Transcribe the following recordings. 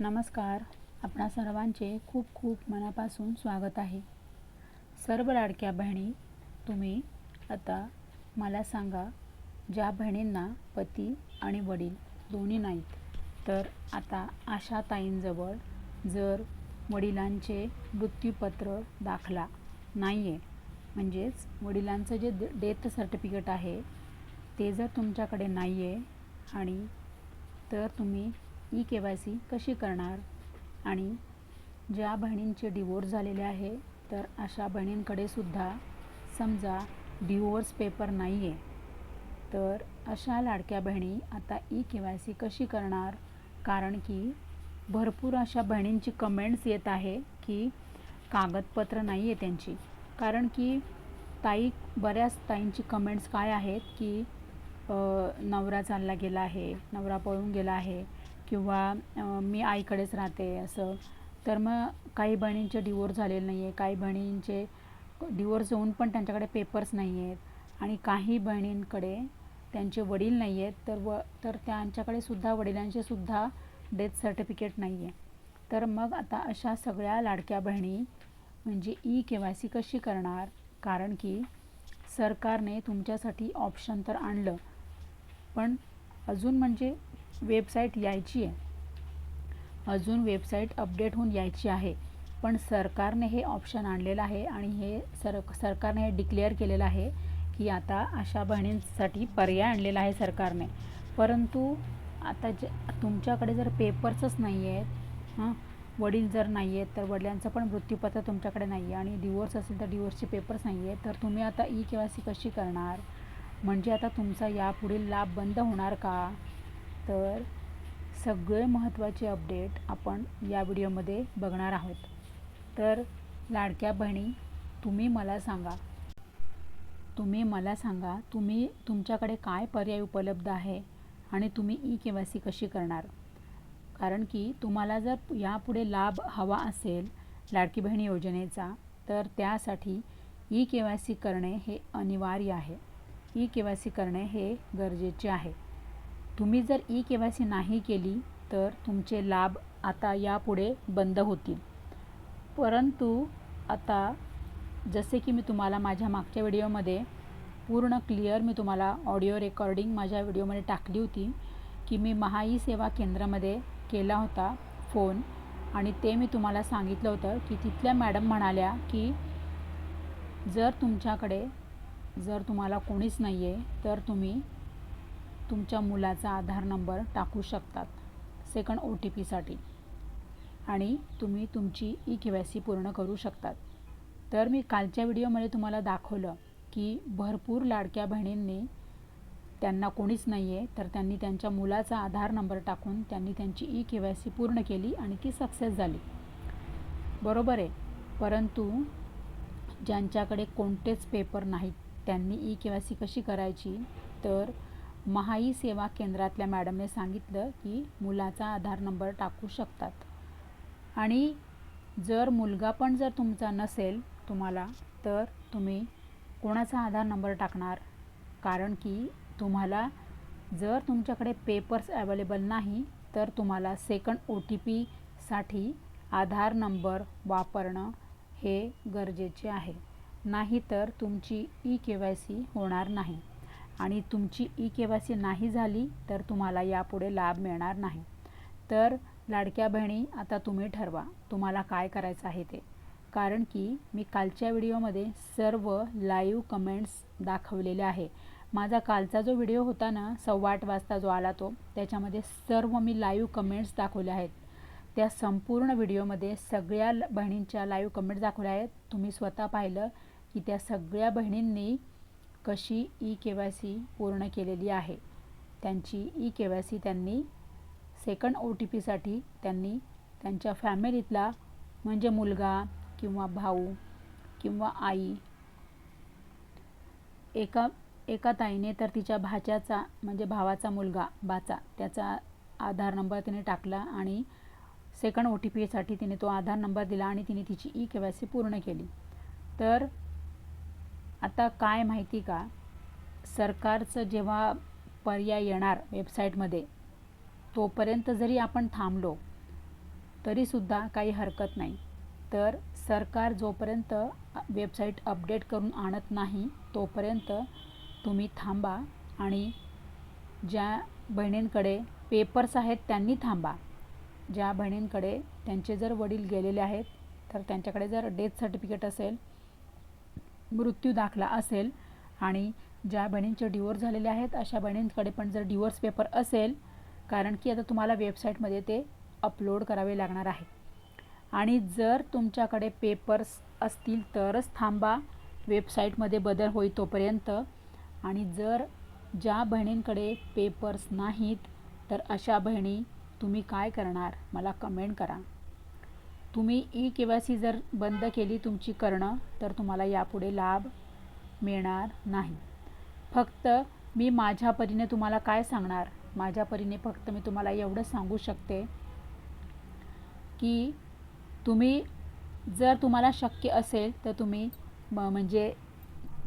नमस्कार. आपणा सर्वांचे खूप खूप मनापासून स्वागत आहे. सर्व लाडक्या बहिणी तुम्ही आता मला सांगा ज्या बहिणींना पती आणि वडील दोन्ही नाहीत तर आता आशाताईंजवळ जर वडिलांचे मृत्यूपत्र दाखला नाही आहे म्हणजेच वडिलांचं जे डेथ सर्टिफिकेट आहे ते जर तुमच्याकडे नाही आहे आणि तर तुम्ही ई के वाय सी कशी करणार? आणि ज्या बहिणींचे डिवोर्स झालेले आहे तर अशा बहिणींकडे सुद्धा समजा डिवोर्स पेपर नाही आहे तर अशा लाडक्या बहिणी आता ई के वाय सी कशी करणार? कारण की भरपूर अशा बहिणींची कमेंट्स येत आहे की कागदपत्र नाही आहे त्यांची. कारण की ताई बऱ्याच ताईंची कमेंट्स काय आहेत की नवरा चालला गेला आहे नवरा पळून गेला आहे किंवा मी आईकडेच राहते असं. तर मग काही बहिणींचे डिवोर्स झालेले नाही आहे काही बहिणींचे डिवोर्स होऊन पण त्यांच्याकडे पेपर्स नाही आहेत आणि काही बहिणींकडे त्यांचे वडील नाही आहेत तर व तर त्यांच्याकडे सुद्धा वडिलांचे सुद्धा डेथ सर्टिफिकेट नाही आहे तर मग आता अशा सगळ्या लाडक्या बहिणी म्हणजे ई के वाय सी कशी करणार? कारण की सरकारने तुमच्यासाठी ऑप्शन तर आणलं. पण अजून म्हणजे वेबसाईट यायची आहे. अजून वेबसाईट अपडेट होऊन यायची आहे. पण सरकारने हे ऑप्शन आणलेलं आहे आणि हे सर सरकारने हे डिक्लेअर केलेलं आहे की आता अशा बहिणींसाठी पर्याय आणलेला आहे सरकारने. परंतु आता जे तुमच्याकडे जर पेपर्सच नाही आहेत हां वडील जर नाही आहेत तर वडिलांचं पण मृत्यूपत्र तुमच्याकडे नाही आहे आणि डिवोर्स असेल तर डिवोर्सचे पेपर्स नाही आहेत तर तुम्ही आता ई के वाय सी कशी करणार? म्हणजे आता तुमचा यापुढील लाभ बंद होणार का? तर सगळे महत्त्वाचे अपडेट आपण या व्हिडिओमध्ये बघणार आहोत. तर लाडक्या बहिणी तुम्ही मला सांगा. तुम्ही मला सांगा तुम्ही तुमच्याकडे काय पर्याय उपलब्ध आहे आणि तुम्ही ई के वाय सी कशी करणार? कारण की तुम्हाला जर यापुढे लाभ हवा असेल लाडकी बहिणी योजनेचा तर त्यासाठी ई के वाय सी करणे हे अनिवार्य आहे. ई के वाय सी करणे हे गरजेचे आहे. तुम्ही जर ई के वाय सी नाही केली तर तुमचे लाभ आता यापुढे बंद होतील. परंतु आता जसे की मी तुम्हाला माझ्या मागच्या व्हिडिओमध्ये पूर्ण क्लिअर मी तुम्हाला ऑडिओ रेकॉर्डिंग माझ्या व्हिडिओमध्ये टाकली होती की मी महाई सेवा केंद्रामध्ये केला होता फोन आणि ते मी तुम्हाला सांगितलं होतं की तिथल्या मॅडम म्हणाल्या की जर तुमच्याकडे जर तुम्हाला कोणीच नाही आहे तर तुम्ही तुमच्या मुलाचा आधार नंबर टाकू शकतात सेकंड ओ टी पीसाठी आणि तुम्ही तुमची ई के वाय सी पूर्ण करू शकतात. तर मी कालच्या व्हिडिओमध्ये तुम्हाला दाखवलं की भरपूर लाडक्या बहिणींनी त्यांना कोणीच नाही आहे तर त्यांनी त्यांच्या मुलाचा आधार नंबर टाकून त्यांनी त्यांची ई के वाय सी पूर्ण केली आणि ती सक्सेस झाली. बरोबर आहे. परंतु ज्यांच्याकडे कोणतेच पेपर नाहीत त्यांनी ई के वाय सी कशी करायची तर महाई सेवा केंद्रातल्या मॅडमने सांगितलं की मुलाचा आधार नंबर टाकू शकतात. आणि जर मुलगा पण जर तुमचा नसेल तुम्हाला तर तुम्ही कोणाचा आधार नंबर टाकणार? कारण की तुम्हाला जर तुमच्याकडे पेपर्स अवेलेबल नाही तर तुम्हाला सेकंड ओ टी पीसाठी आधार नंबर वापरणं हे गरजेचे आहे. नाहीतर तुमची ई के वाय सी होणार नाही. आणि तुमची ई के वाय सी नाही झाली तर तुम्हाला यापुढे लाभ मिळणार नाही. तर लाडक्या बहिणी आता तुम्ही ठरवा तुम्हाला काय करायचं आहे ते. कारण की मी कालच्या व्हिडिओमध्ये सर्व लाईव्ह कमेंट्स दाखवलेले आहे. माझा कालचा जो व्हिडिओ होता ना सव्वा आठ वाजता जो आला तो त्याच्यामध्ये सर्व मी लाईव्ह कमेंट्स दाखवल्या आहेत. त्या संपूर्ण व्हिडिओमध्ये सगळ्या बहिणींच्या लाईव्ह कमेंट्स दाखवल्या आहेत. तुम्ही स्वतः पाहिलं की त्या सगळ्या बहिणींनी कशी ई के वाय सी पूर्ण केलेली आहे? त्यांची ई के वाय सी त्यांनी सेकंड ओ टी पीसाठी त्यांनी त्यांच्या फॅमिलीतला म्हणजे मुलगा किंवा भाऊ किंवा आई एका एका ताईने तर तिच्या भाच्याचा म्हणजे भावाचा मुलगा बाचा त्याचा आधार नंबर तिने टाकला आणि सेकंड ओ टी पीसाठी तिने तो आधार नंबर दिला आणि तिने तिची ई के वाय सी पूर्ण केली. तर आता काय माहिती का? सरकारचं जेव्हा पर्याय येणार वेबसाईटमध्ये तोपर्यंत जरी आपण थांबलो तरीसुद्धा काही हरकत नाही. तर सरकार जोपर्यंत वेबसाईट अपडेट करून आणत नाही तोपर्यंत तुम्ही थांबा आणि ज्या बहिणींकडे पेपर्स आहेत त्यांनी थांबा. ज्या बहिणींकडे त्यांचे जर वडील गेलेले आहेत तर त्यांच्याकडे जर डेथ सर्टिफिकेट असेल मृत्यू दाखला असेल आणि ज्या बहिणींचे डिवोर्स झालेले आहेत अशा बहिणींकडे पण जर डिवोर्स पेपर असेल कारण की आता तुम्हाला वेबसाईटमध्ये ते अपलोड करावे लागणार आहे. आणि जर तुमच्याकडे पेपर्स असतील तरच थांबा वेबसाईटमध्ये बदल होई तोपर्यंत. आणि जर ज्या बहिणींकडे पेपर्स नाहीत तर अशा बहिणी तुम्ही काय करणार? मला कमेंट करा. तुम्ही ई के वाय सी जर बंद केली तुमची करणं तर तुम्हाला यापुढे लाभ मिळणार नाही. फक्त मी माझ्या परीने तुम्हाला काय सांगणार? माझ्या परीने फक्त मी तुम्हाला एवढं सांगू शकते की तुम्ही जर तुम्हाला शक्य असेल तर तुम्ही म म्हणजे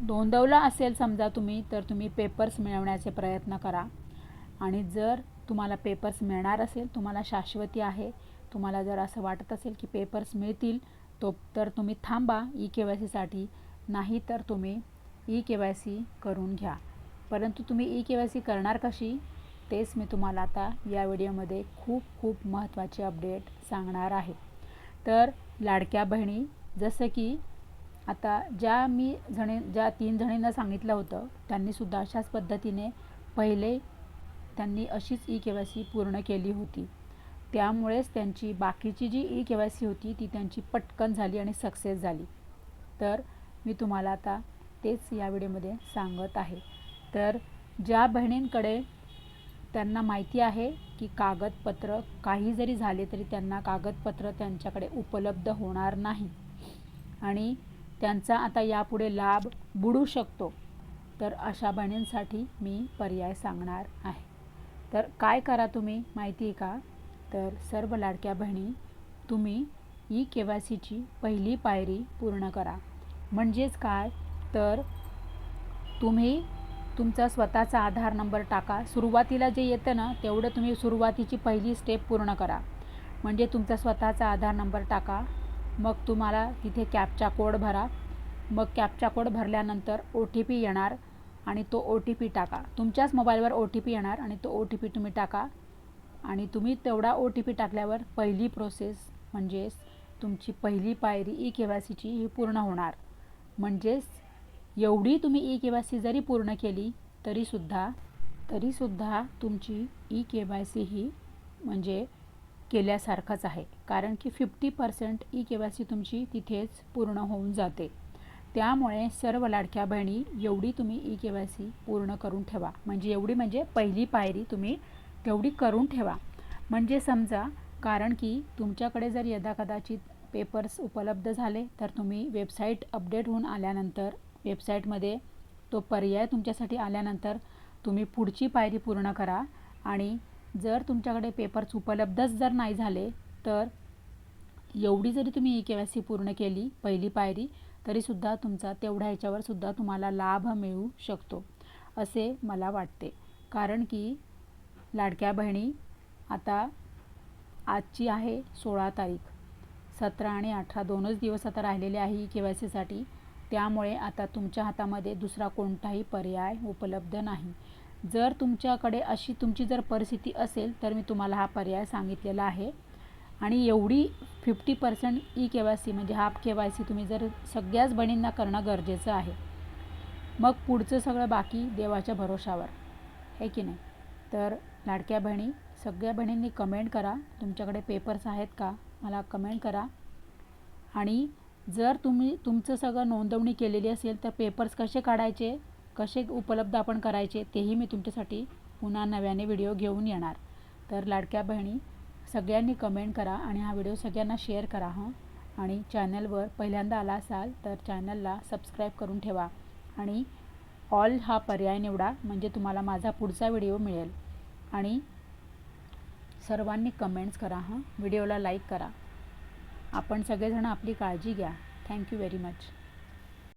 नोंदवलं असेल समजा तुम्ही तर तुम्ही पेपर्स मिळवण्याचे प्रयत्न करा. आणि जर तुम्हाला पेपर्स मिळणार असेल तुम्हाला शाश्वती आहे तुम्हाला जर असं वाटत असेल की पेपर्स मिळतील तो तर तुम्ही थांबा ई के वाय सीसाठी. नाही तर तुम्ही ई के वाय सी करून घ्या. परंतु तुम्ही ई के वाय सी करणार कशी? तेच मी तुम्हाला आता या व्हिडिओमध्ये खूप खूप महत्त्वाचे अपडेट सांगणार आहे. तर लाडक्या बहिणी जसं की आता ज्या मी जणी ज्या तीन जणींना सांगितलं होतं त्यांनीसुद्धा अशाच पद्धतीने पहिले त्यांनी अशीच ई के वाय सी पूर्ण केली होती. त्यामुळेच त्यांची बाकीची जी ई के वाय सी होती ती त्यांची पटकन झाली आणि सक्सेस झाली. तर मी तुम्हाला आता तेच या व्हिडिओमध्ये सांगत आहे. तर ज्या बहिणींकडे त्यांना माहिती आहे की कागदपत्र काही जरी झाले तरी त्यांना कागदपत्र त्यांच्याकडे उपलब्ध होणार नाही. आणि त्यांचा आता यापुढे लाभ बुडू शकतो. तर अशा बहिणींसाठी मी पर्याय सांगणार आहे. तर काय करा तुम्ही? माहिती आहे का? तर सर्व लाडक्या बहिणी तुम्ही ई के वाय सीची पहिली पायरी पूर्ण करा. म्हणजेच काय? तर तुम्ही तुमचा स्वतःचा आधार नंबर टाका. सुरुवातीला जे येतं ना तेवढं तुम्ही सुरुवातीची पहिली स्टेप पूर्ण करा. म्हणजे तुमचा स्वतःचा आधार नंबर टाका. मग तुम्हाला तिथे कॅपचा कोड भरा. मग कॅपचा कोड भरल्यानंतर ओ टी पी येणार आणि तो ओ टी पी टाका. तुमच्याच मोबाईलवर ओ टी पी येणार आणि तो ओ टी पी तुम्ही टाका. आणि तुम्ही तेवढा ओ टी पी टाकल्यावर पहिली प्रोसेस म्हणजेच तुमची पहिली पायरी ई के वाय सीची ही पूर्ण होणार. म्हणजेच एवढी तुम्ही ई के वाय सी जरी पूर्ण केली तरीसुद्धा तरीसुद्धा तुमची ई के वाय सी ही म्हणजे केल्यासारखंच आहे. कारण की fifty percent E K Y C तुमची तिथेच पूर्ण होऊन जाते. त्यामुळे सर्व लाडक्या बहिणी एवढी तुम्ही ई के वाय सी पूर्ण करून ठेवा. म्हणजे एवढी म्हणजे पहिली पायरी तुम्ही तेवढी करून ठेवा. म्हणजे समजा कारण की तुमच्याकडे जर यदा कदाचित पेपर्स उपलब्ध झाले तर तुम्ही वेबसाईट अपडेट होऊन आल्यानंतर वेबसाईटमध्ये तो पर्याय तुमच्यासाठी आल्यानंतर तुम्ही पुढची पायरी पूर्ण करा. आणि जर तुमच्याकडे पेपर्स उपलब्धच जर नाही झाले तर एवढी जरी तुम्ही ई के वाय सी पूर्ण केली पहिली पायरी तरीसुद्धा तुमचा तेवढ्या ह्याच्यावरसुद्धा तुम्हाला लाभ मिळू शकतो असे मला वाटते. कारण की लाडक्या बहिणी आता आजची आहे सोळा तारीख. सतरा आणि अठरा दोनच दिवस आता राहिलेले आहे ई के वाय सीसाठी. त्यामुळे आता तुमच्या हातामध्ये दुसरा कोणताही पर्याय उपलब्ध नाही. जर तुमच्याकडे अशी तुमची जर परिस्थिती असेल तर मी तुम्हाला हा पर्याय सांगितलेला आहे. आणि एवढी fifty percent E K Y C म्हणजे हाफ के वाय सी तुम्ही जर सगळ्याच बहिणींना करणं गरजेचं आहे मग पुढचं सगळं बाकी देवाच्या भरोशावर. हे की नाही? तर लाडक्या बहिणी सगळ्या बहिणींनी कमेंट करा. तुमच्याकडे पेपर्स आहेत का? मला कमेंट करा. आणि जर तुम्ही तुमचं सगळं नोंदवणी केलेली असेल तर पेपर्स कसे काढायचे कसे उपलब्ध आपण करायचे तेही मी तुमच्यासाठी पुन्हा नव्याने व्हिडिओ घेऊन येणार. तर लाडक्या बहिणी सगळ्यांनी कमेंट करा आणि हा व्हिडिओ सगळ्यांना शेअर करा हं. आणि चॅनलवर पहिल्यांदा आला असाल तर चॅनलला सबस्क्राईब करून ठेवा. आणि ऑल हा पर्याय निवडा म्हणजे तुम्हाला माझा पुढचा व्हिडिओ मिळेल. आणि सर्वांनी कमेंट्स करा हां. व्हिडिओला लाईक करा. आपण सगळेजण आपली काळजी घ्या. Thank you very much